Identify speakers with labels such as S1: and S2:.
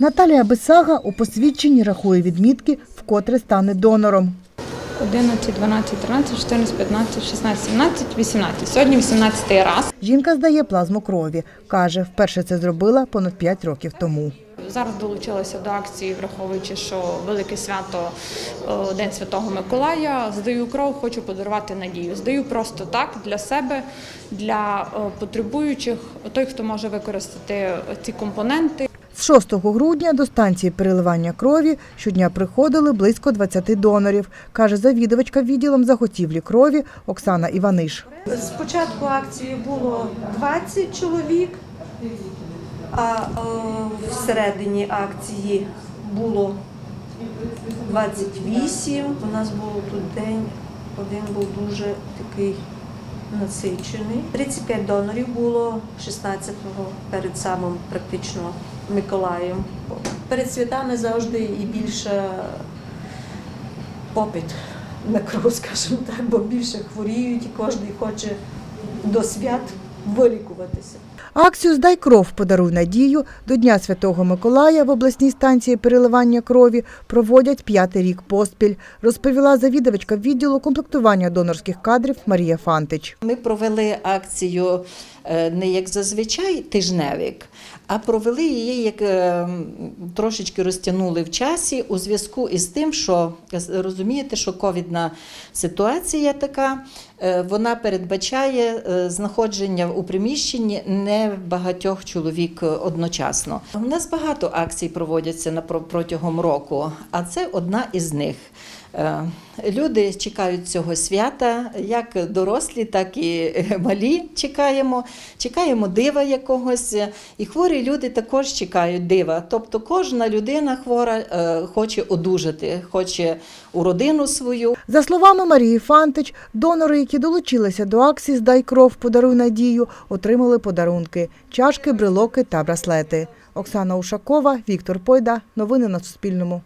S1: Наталія Бесага у посвідченні рахує відмітки, вкотре стане донором.
S2: 11, 12, 13, 14, 15, 16, 17, 18. Сьогодні 18 раз.
S1: Жінка здає плазму крові. Каже, вперше це зробила понад 5 років тому.
S2: Зараз долучилася до акції, враховуючи, що велике свято е, День Святого Миколая. Здаю кров, хочу подарувати надію. Здаю просто так для себе, для е, потребуючих, той, хто може використати ці компоненти.
S1: З 6 грудня до станції переливання крові щодня приходили близько 20 донорів, каже завідувачка відділом заготівлі крові Оксана Іваниш.
S3: З початку акції було 20 чоловік, а е, всередині акції було 28. У нас був тут день, один був дуже такий насичений. 35 донорів було 16-го перед самим практично Миколаєм. Перед святами завжди і більше попит на кров, скажімо так, бо більше хворіють і кожен хоче до свят вилікуватися.
S1: Акцію Здай кров, подаруй надію до Дня Святого Миколая в обласній станції переливання крові проводять п'ятий рік поспіль, розповіла завідувачка відділу комплектування донорських кадрів Марія Фантич.
S4: Ми провели акцію не як зазвичай тижневик, а провели її як е, трошечки розтягнули в часі у зв'язку із тим, що е, розумієте, що ковідна ситуація така, е, вона передбачає е, знаходження у приміщенні не багатьох чоловік одночасно. У нас багато акцій проводяться протягом року, а це одна із них. Е, Люди чекають цього свята, як дорослі, так і е, малі чекаємо. Чекаємо дива якогось. І хворі люди також чекають дива. Тобто кожна людина хвора е, хоче одужати, хоче у родину свою.
S1: За словами Марії Фантич, донори, які долучилися до акції Здай кров, подаруй надію, отримали подарунки – чашки, брелоки та браслети. Оксана Ушакова, Віктор Пойда. Новини на Суспільному.